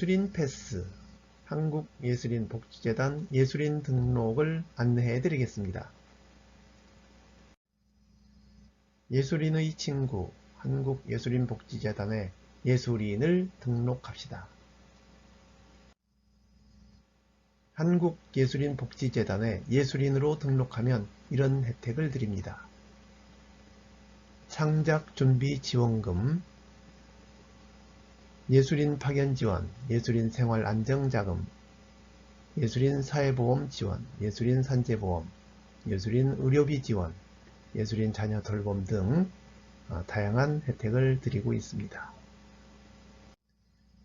예술인 패스, 한국예술인복지재단 예술인 등록을 안내해 드리겠습니다. 예술인의 친구, 한국예술인복지재단에 예술인을 등록합시다. 한국예술인복지재단에 예술인으로 등록하면 이런 혜택을 드립니다. 창작준비 지원금, 예술인 파견 지원, 예술인 생활 안정자금, 예술인 사회보험 지원, 예술인 산재보험, 예술인 의료비 지원, 예술인 자녀 돌봄 등 어, 다양한 혜택을 드리고 있습니다.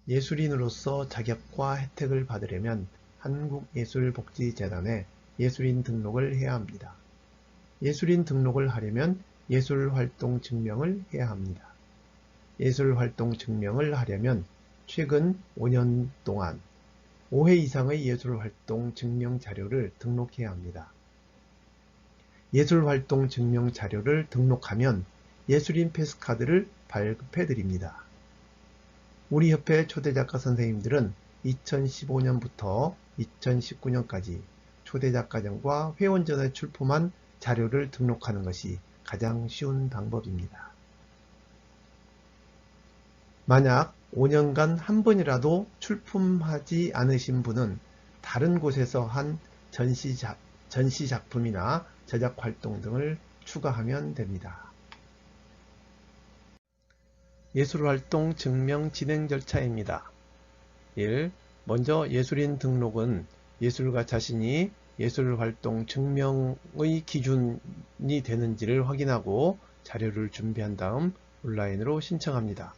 예술인으로서 자격과 혜택을 받으려면 한국예술복지재단에 예술인 등록을 해야 합니다. 예술인 등록을 하려면 예술활동 증명을 해야 합니다. 예술활동 증명을 하려면 최근 5년 동안 5회 이상의 예술활동 증명 자료를 등록해야 합니다. 예술활동 증명 자료를 등록하면 예술인 패스카드를 발급해 드립니다. 우리 협회 초대작가 선생님들은 2015년부터 2019년까지 초대작가전과 회원전에 출품한 자료를 등록하는 것이 가장 쉬운 방법입니다. 만약 5년간 한 번이라도 출품하지 않으신 분은 다른 곳에서 한 전시작, 전시작품이나 제작활동 등을 추가하면 됩니다. 예술활동 증명 진행 절차입니다. 1. 먼저 예술인 등록은 예술가 자신이 예술활동 증명의 기준이 되는지를 확인하고 자료를 준비한 다음 온라인으로 신청합니다.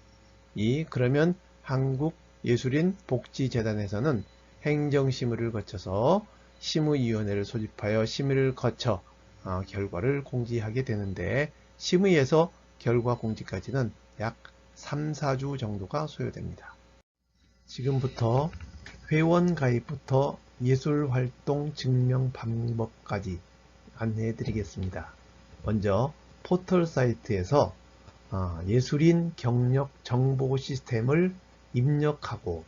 2. 그러면 한국예술인 복지재단에서는 행정심의를 거쳐서 심의위원회를 소집하여 심의를 거쳐 어, 결과를 공지하게 되는데 심의에서 결과 공지까지는 약 3, 4주 정도가 소요됩니다. 지금부터 회원 가입부터 예술활동 증명 방법까지 안내해 드리겠습니다. 먼저 포털 사이트에서 아, 예술인 경력 정보 시스템을 입력하고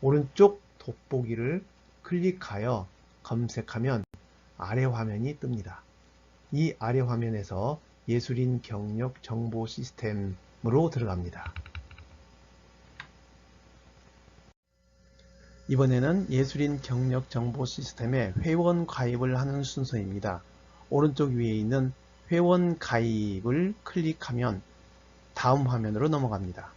오른쪽 돋보기를 클릭하여 검색하면 아래 화면이 뜹니다. 이 아래 화면에서 예술인 경력 정보 시스템으로 들어갑니다. 이번에는 예술인 경력 정보 시스템에 회원 가입을 하는 순서입니다. 오른쪽 위에 있는 회원 가입을 클릭하면 다음 화면으로 넘어갑니다.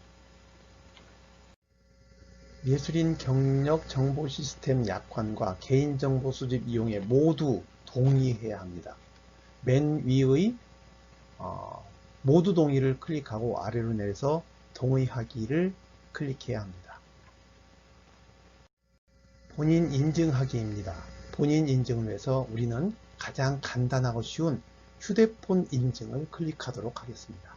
예술인 경력 정보 시스템 약관과 개인정보 수집 이용에 모두 동의해야 합니다. 맨 위의 어, 모두 동의를 클릭하고 아래로 내려서 동의하기를 클릭해야 합니다. 본인 인증하기입니다. 본인 인증을 위해서 우리는 가장 간단하고 쉬운 휴대폰 인증을 클릭하도록 하겠습니다.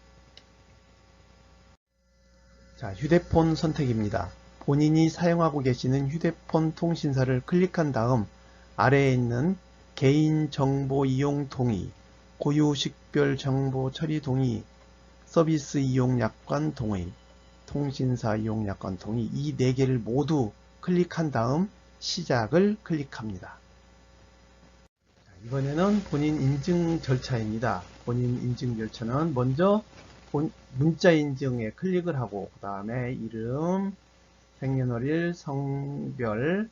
자, 휴대폰 선택입니다. 본인이 사용하고 계시는 휴대폰 통신사를 클릭한 다음 아래에 있는 개인정보 이용 동의, 고유식별 정보 처리 동의, 서비스 이용 약관 동의, 통신사 이용 약관 동의 이 네 개를 모두 클릭한 다음 시작을 클릭합니다. 이번에는 본인 인증 절차입니다. 본인 인증 절차는 먼저 문자 인증에 클릭을 하고 그 다음에 이름, 생년월일, 성별,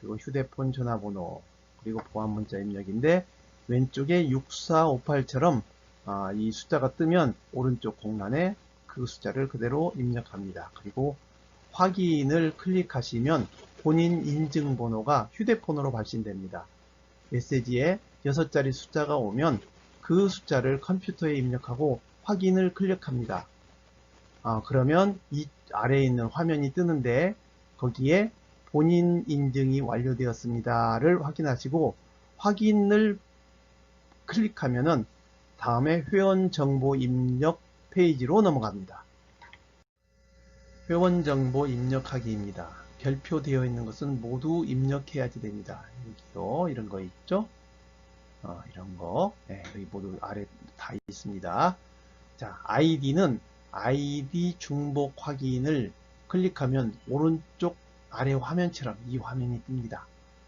그리고 휴대폰 전화번호, 그리고 보안 문자 입력인데 왼쪽에 6458처럼 아, 이 숫자가 뜨면 오른쪽 공란에 그 숫자를 그대로 입력합니다. 그리고 확인을 클릭하시면 본인 인증번호가 휴대폰으로 발신됩니다. 메시지에 6자리 숫자가 오면 그 숫자를 컴퓨터에 입력하고 확인을 클릭합니다. 아, 그러면 이 아래에 있는 화면이 뜨는데 거기에 본인 인증이 완료되었습니다를 확인하시고 확인을 클릭하면은 다음에 회원 정보 입력 페이지로 넘어갑니다. 회원 정보 입력하기입니다. 별표되어 있는 것은 모두 입력해야지 됩니다. 여기요 이런 거 있죠? 어, 이런 거 네, 여기 모두 아래 다 있습니다. 자, 아이디는 아이디 중복 확인을 클릭하면 오른쪽 아래 화면처럼 이 화면이 뜹니다.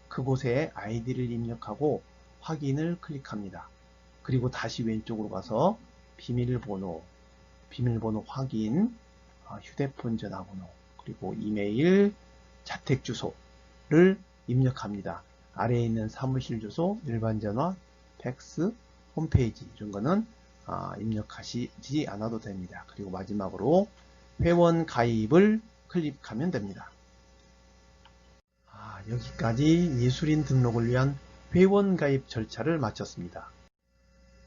그곳에 아이디를 입력하고 확인을 클릭합니다. 그리고 다시 왼쪽으로 가서 비밀번호, 비밀번호 확인, 아, 휴대폰 전화번호, 그리고 이메일, 자택 주소를 입력합니다. 아래에 있는 사무실 주소, 일반 전화, 팩스, 홈페이지 이런 거는 아, 입력하시지 않아도 됩니다. 그리고 마지막으로 회원 가입을 클릭하면 됩니다. 아, 여기까지 예술인 등록을 위한 회원 가입 절차를 마쳤습니다.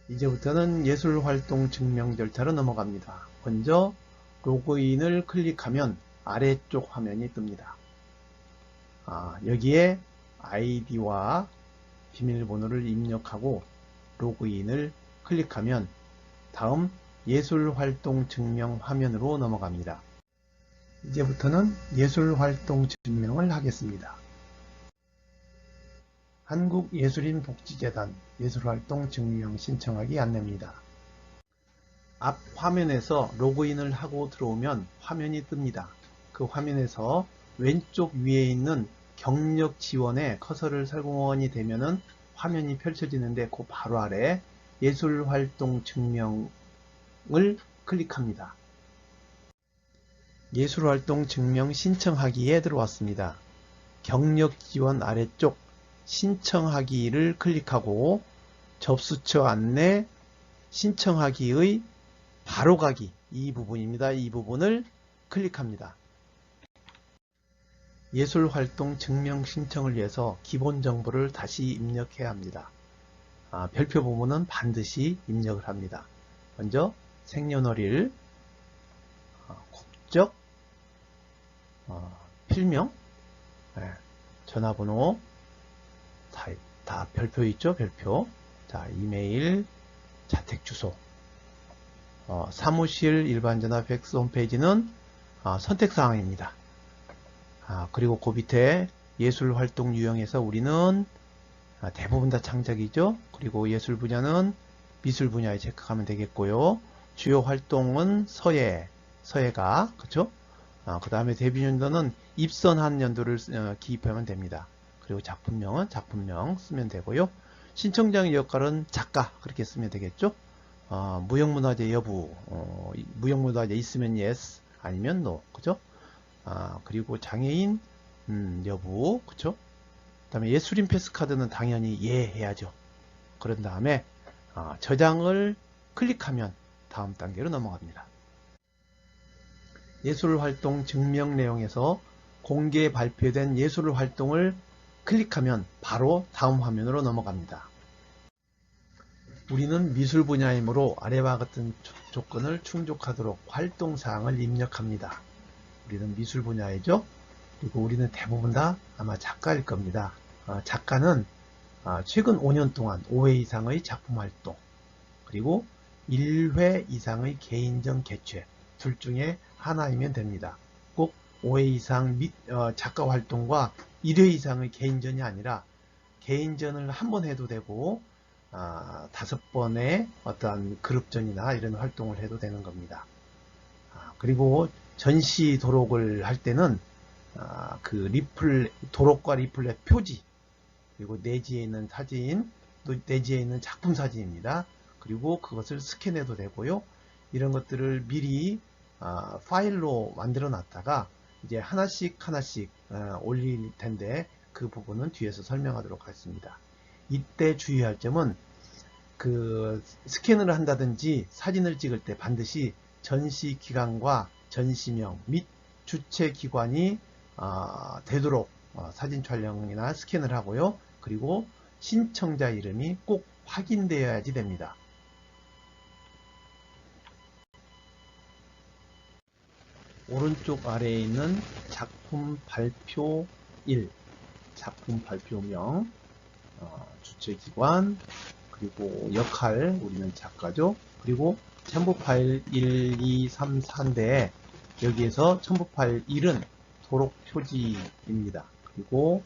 이제부터는 예술활동 증명 절차로 넘어갑니다. 먼저 로그인을 클릭하면 아래쪽 화면이 뜹니다. 아, 여기에 아이디와 비밀번호를 입력하고 로그인을 클릭하면 다음 예술활동 증명 화면으로 넘어갑니다. 이제부터는 예술활동 증명을 하겠습니다. 한국예술인복지재단 예술활동 증명 신청하기 안내입니다. 앞 화면에서 로그인을 하고 들어오면 화면이 뜹니다. 그 화면에서 왼쪽 위에 있는 경력 지원에 커서를 설공원이 되면은 화면이 펼쳐지는데 그 바로 아래 예술활동 증명을 클릭합니다. 예술활동 증명 신청하기에 들어왔습니다. 경력 지원 아래쪽 신청하기를 클릭하고 접수처 안내 신청하기의 바로가기 이 부분입니다. 이 부분을 클릭합니다. 예술활동 증명 신청을 위해서 기본 정보를 다시 입력해야 합니다. 아, 별표 부분은 반드시 입력을 합니다. 먼저 생년월일, 어, 국적, 어, 필명, 네, 전화번호, 다, 다 별표 있죠? 별표. 자, 이메일, 자택 주소. 어, 사무실 일반 전화 팩스 홈페이지는 어, 선택 사항입니다. 아, 그리고 그 밑에 예술 활동 유형에서 우리는 아, 대부분 다 창작이죠. 그리고 예술 분야는 미술 분야에 체크하면 되겠고요. 주요 활동은 서예, 서예가, 그쵸? 아, 그 다음에 데뷔 연도는 입선한 연도를 어, 기입하면 됩니다. 그리고 작품명은 작품명 쓰면 되고요. 신청장의 역할은 작가 그렇게 쓰면 되겠죠. 어, 무형문화재 여부 어, 무형문화재 있으면 yes 아니면 no 그죠? 아, 그리고 장애인 음, 여부 그쵸? 그 다음에 예술인 패스카드는 당연히 예 해야죠. 그런 다음에 아, 저장을 클릭하면 다음 단계로 넘어갑니다. 예술활동 증명 내용에서 공개 발표된 예술활동을 클릭하면 바로 다음 화면으로 넘어갑니다. 우리는 미술 분야이므로 아래와 같은 조건을 충족하도록 활동사항을 입력합니다. 우리는 미술 분야이죠. 그리고 우리는 대부분 다 아마 작가일 겁니다. 어, 작가는 어, 최근 5년 동안 5회 이상의 작품 활동 그리고 1회 이상의 개인전 개최 둘 중에 하나이면 됩니다. 꼭 5회 이상 및 어, 작가 활동과 1회 이상의 개인전이 아니라 개인전을 한 번 해도 되고 아, 다섯 번의 어떤 그룹전이나 이런 활동을 해도 되는 겁니다. 아, 그리고 전시 도록을 할 때는 아, 그 리플 도록과 리플렛 표지 그리고 내지에 있는 사진 또 내지에 있는 작품 사진입니다. 그리고 그것을 스캔해도 되고요. 이런 것들을 미리 아, 파일로 만들어 놨다가 이제 하나씩 하나씩 어, 올릴 텐데 그 부분은 뒤에서 설명하도록 하겠습니다. 이때 주의할 점은 그 스캔을 한다든지 사진을 찍을 때 반드시 전시 기간과 전시명 및 주최 기관이 어, 되도록 어, 사진 촬영이나 스캔을 하고요. 그리고 신청자 이름이 꼭 확인되어야지 됩니다. 오른쪽 아래에 있는 작품 발표 1 작품 발표명 어, 주최기관 그리고 역할 우리는 작가죠 그리고 첨부 파일 1, 2, 3, 4인데 여기에서 첨부 파일 1은 도록 표지입니다 그리고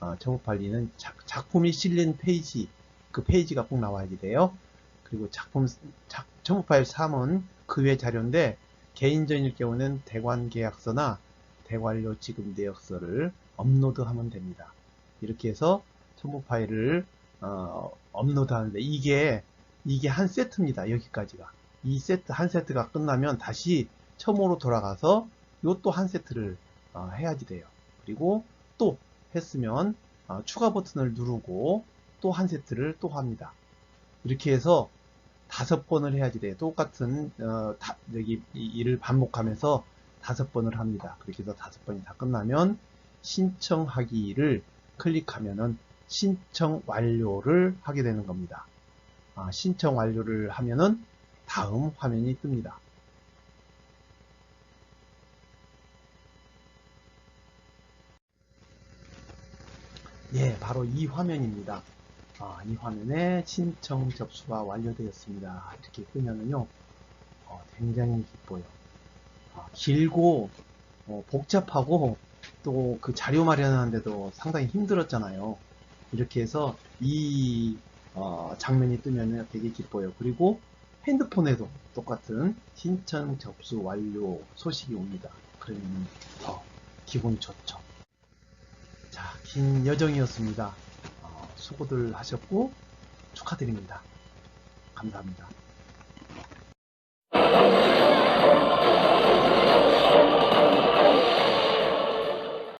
어, 파일 2는 작, 품이 실린 페이지 그 페이지가 꼭 나와야 돼요 그리고 작품 작, 첨부 파일 3은 그 외 자료인데 개인전일 경우는 대관 계약서나 대관료 지급 내역서를 업로드하면 됩니다. 이렇게 해서 첨부 파일을 어, 업로드하는데 이게 이게 한 세트입니다. 여기까지가 이 세트 한 세트가 끝나면 다시 처음으로 돌아가서 요 또 한 세트를 어, 해야지 돼요. 그리고 또 했으면 어, 추가 버튼을 누르고 또 한 세트를 또 합니다. 이렇게 해서 다섯 번을 해야지 돼요. 똑같은 어, 다- 여기 이 일을 반복하면서 다섯 번을 합니다. 그렇게 해서 다섯 번이 다 끝나면 신청하기를 클릭하면은 신청 완료를 하게 되는 겁니다. 아, 신청 완료를 하면은 다음 화면이 뜹니다. 예, 바로 이 화면입니다. 아, 이 화면에 신청 접수가 완료되었습니다. 이렇게 뜨면은요, 어, 굉장히 기뻐요. 아, 길고 어, 복잡하고 또 그 자료 마련하는데도 상당히 힘들었잖아요. 이렇게 해서 이 어, 장면이 뜨면 되게 기뻐요. 그리고 핸드폰에도 똑같은 신청 접수 완료 소식이 옵니다. 그러면 더 기분이 좋죠. 자, 긴 여정이었습니다. 어, 수고들 하셨고 축하드립니다. 감사합니다.